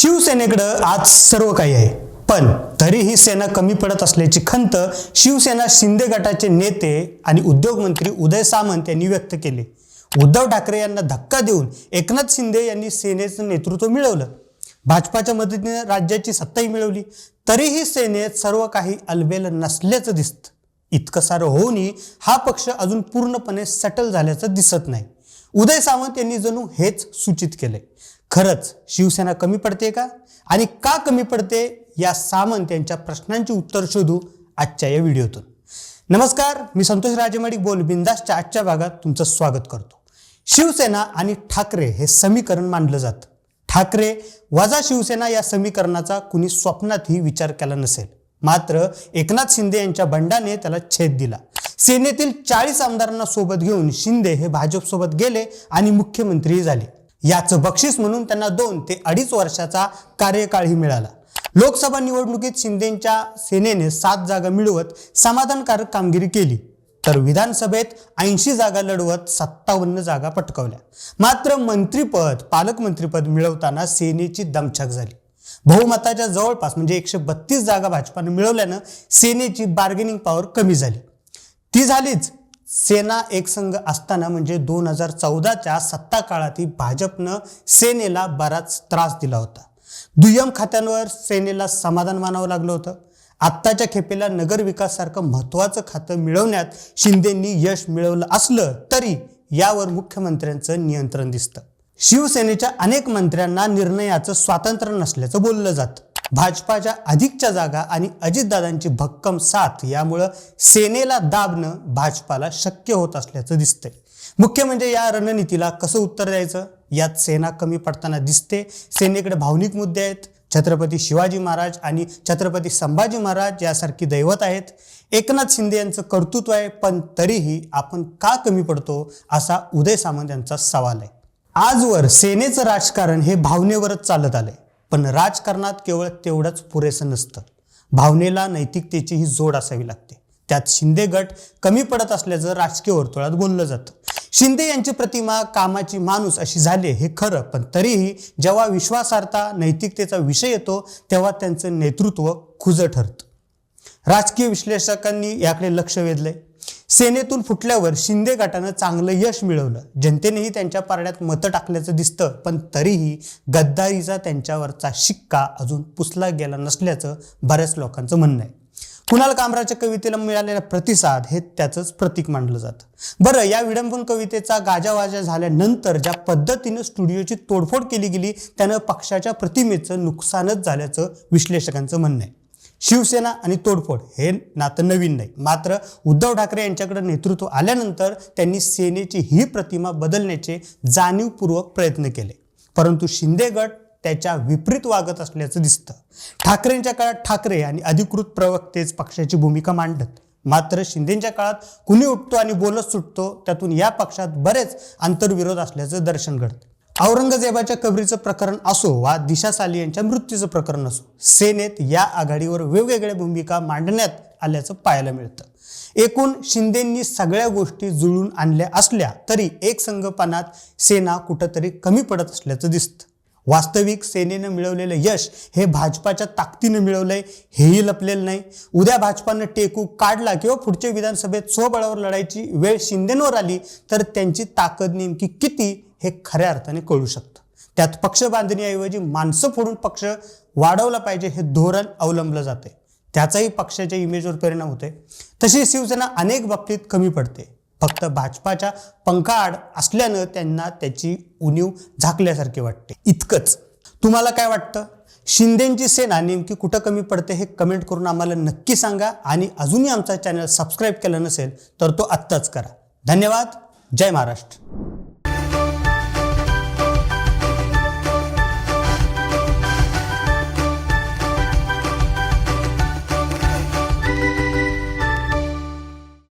शिवसेनेकडं आज सर्व काही आहे. पण तरीही सेना कमी पडत असल्याची खंत शिवसेना शिंदे गटाचे नेते आणि उद्योगमंत्री उदय सामंत यांनी व्यक्त केली. उद्धव ठाकरे यांना धक्का देऊन एकनाथ शिंदे यांनी सेनेचं नेतृत्व मिळवलं. भाजपाच्या मदतीने राज्याची सत्ताही मिळवली. तरीही सेनेत सर्व काही अलबेल नसल्याचं दिसतं. इतकं सारं होऊनही हा पक्ष अजून पूर्णपणे सटल झाल्याचं दिसत नाही. उदय सावंत यांनी जणू हेच सूचित केलंय. खरंच शिवसेना कमी पडते का? आणि का कमी पडते? या सामंत यांच्या प्रश्नांची उत्तर शोधू आजच्या या व्हिडिओतून. नमस्कार मी संतोष राजेमाडिक बोल बिंदासच्या आजच्या भागात तुमचं स्वागत करतो. शिवसेना आणि ठाकरे हे समीकरण मानलं जातं. ठाकरे वजा शिवसेना या समीकरणाचा कुणी स्वप्नातही विचार केला नसेल. मात्र एकनाथ शिंदे यांच्या बंडाने त्याला छेद दिला. सेनेतील चाळीस आमदारांना सोबत घेऊन शिंदे हे भाजपसोबत गेले आणि मुख्यमंत्री झाले. याचं बक्षीस म्हणून त्यांना दोन ते अडीच वर्षाचा कार्यकाळही मिळाला. लोकसभा निवडणुकीत शिंदेच्या सेनेने सात जागा मिळवत समाधानकारक कामगिरी केली. तर विधानसभेत ऐंशी जागा लढवत सत्तावन्न जागा पटकावल्या. मात्र मंत्रीपद पालकमंत्रीपद मिळवताना सेनेची दमछाक झाली. बहुमताच्या जवळपास म्हणजे एकशे बत्तीस जागा भाजपानं मिळवल्यानं सेनेची बार्गेनिंग पॉवर कमी झाली. ती झालीच. सेना एकसंघ असताना म्हणजे दोन हजार चौदाच्या सत्ता काळातही भाजपनं सेनेला बराच त्रास दिला होता. दुय्यम खात्यांवर सेनेला समाधान मानावं लागलं होतं. आत्ताच्या खेपेला नगरविकाससारखं महत्त्वाचं खातं मिळवण्यात शिंदेंनी यश मिळवलं असलं तरी यावर मुख्यमंत्र्यांचं नियंत्रण दिसतं. शिवसेनेच्या अनेक मंत्र्यांना निर्णयाचं स्वातंत्र्य नसल्याचं बोललं जातं. भाजपाच्या अधिकच्या जागा आणि अजितदादांची भक्कम साथ यामुळं सेनेला दाबणं भाजपाला शक्य होत असल्याचं दिसतंय. मुख्य म्हणजे या रणनीतीला कसं उत्तर द्यायचं? यात सेना कमी पडताना दिसते. सेनेकडे भावनिक मुद्दे आहेत. छत्रपती शिवाजी महाराज आणि छत्रपती संभाजी महाराज यासारखी दैवत आहेत. एकनाथ शिंदे यांचं कर्तृत्व आहे पण तरीही आपण का कमी पडतो असा उदय सामंत यांचा सवाल आहे. आजवर सेनेचं राजकारण हे भावनेवरच चालत आलंय. पण राजकारणात केवळ तेवढंच पुरेसं नसतं. भावनेला नैतिकतेची ही जोड असावी लागते. त्यात शिंदे गट कमी पडत असल्याचं राजकीय वर्तुळात बोललं जातं. शिंदे यांची प्रतिमा कामाची माणूस अशी झाली हे खरं पण तरीही जेव्हा विश्वासार्हता नैतिकतेचा विषय येतो तेव्हा त्यांचं नेतृत्व खुजं ठरतं. राजकीय विश्लेषकांनी याकडे लक्ष वेधलंय. सेनेतून फुटल्यावर शिंदे गटानं चांगलं यश मिळवलं. जनतेनेही त्यांच्या पारड्यात मतं टाकल्याचं दिसतं पण तरीही गद्दारीचा त्यांच्यावरचा शिक्का अजून पुसला गेला नसल्याचं बऱ्याच लोकांचं म्हणणं आहे. कुणाल कामराच्या कवितेला मिळालेला प्रतिसाद हे त्याचंच प्रतीक मानलं जातं. बरं या विडंबन कवितेचा गाजावाजा झाल्यानंतर ज्या पद्धतीनं स्टुडिओची तोडफोड केली गेली त्यानं पक्षाच्या प्रतिमेचं नुकसानच झाल्याचं विश्लेषकांचं म्हणणं आहे. शिवसेना आणि तोडफोड हे नातं नवीन नाही. मात्र उद्धव ठाकरे यांच्याकडे नेतृत्व आल्यानंतर त्यांनी सेनेची ही प्रतिमा बदलण्याचे जाणीवपूर्वक प्रयत्न केले. परंतु शिंदे गट त्याच्या विपरीत वागत असल्याचं दिसतं. ठाकरेंच्या काळात ठाकरे आणि अधिकृत प्रवक्तेच पक्षाची भूमिका मांडत. मात्र शिंदेच्या काळात कुणी उठतो आणि बोलत सुटतो त्यातून या पक्षात बरेच आंतरविरोध असल्याचं दर्शन घडतं. औरंगजेबाच्या कबरीचं प्रकरण असो वा दिशा साली यांच्या मृत्यूचं प्रकरण असो सेनेत या आघाडीवर वेगवेगळ्या भूमिका मांडण्यात आल्याचं पाहायला मिळतं. एकूण शिंदेंनी सगळ्या गोष्टी जुळून आणल्या असल्या तरी एक संघपणात सेना कुठंतरी कमी पडत असल्याचं दिसतं. वास्तविक सेनेनं मिळवलेलं यश हे भाजपाच्या ताकदीनं मिळवलंय हेही लपलेलं नाही. उद्या भाजपानं टेकू काढला किंवा पुढच्या विधानसभेत स्वबळावर लढायची वेळ शिंदेंवर आली तर त्यांची ताकद नेमकी किती हे खऱ्या अर्थाने कळू शकतं. त्यात पक्ष बांधणीऐवजी माणसं फोडून पक्ष वाढवला पाहिजे हे धोरण अवलंबलं जाते त्याचाही पक्षाच्या इमेजवर परिणाम होते तशी शिवसेना अनेक बाबतीत कमी पडते. फक्त भाजपाच्या पंखाआड असल्यानं त्यांना त्याची उणीव झाकल्यासारखे वाटते. इतकंच. तुम्हाला काय वाटतं? शिंदेची सेना नेमकी कुठं कमी पडते हे कमेंट करून आम्हाला नक्की सांगा आणि अजूनही आमचा चॅनल सबस्क्राईब केलं नसेल तर तो आत्ताच करा. धन्यवाद. जय महाराष्ट्र.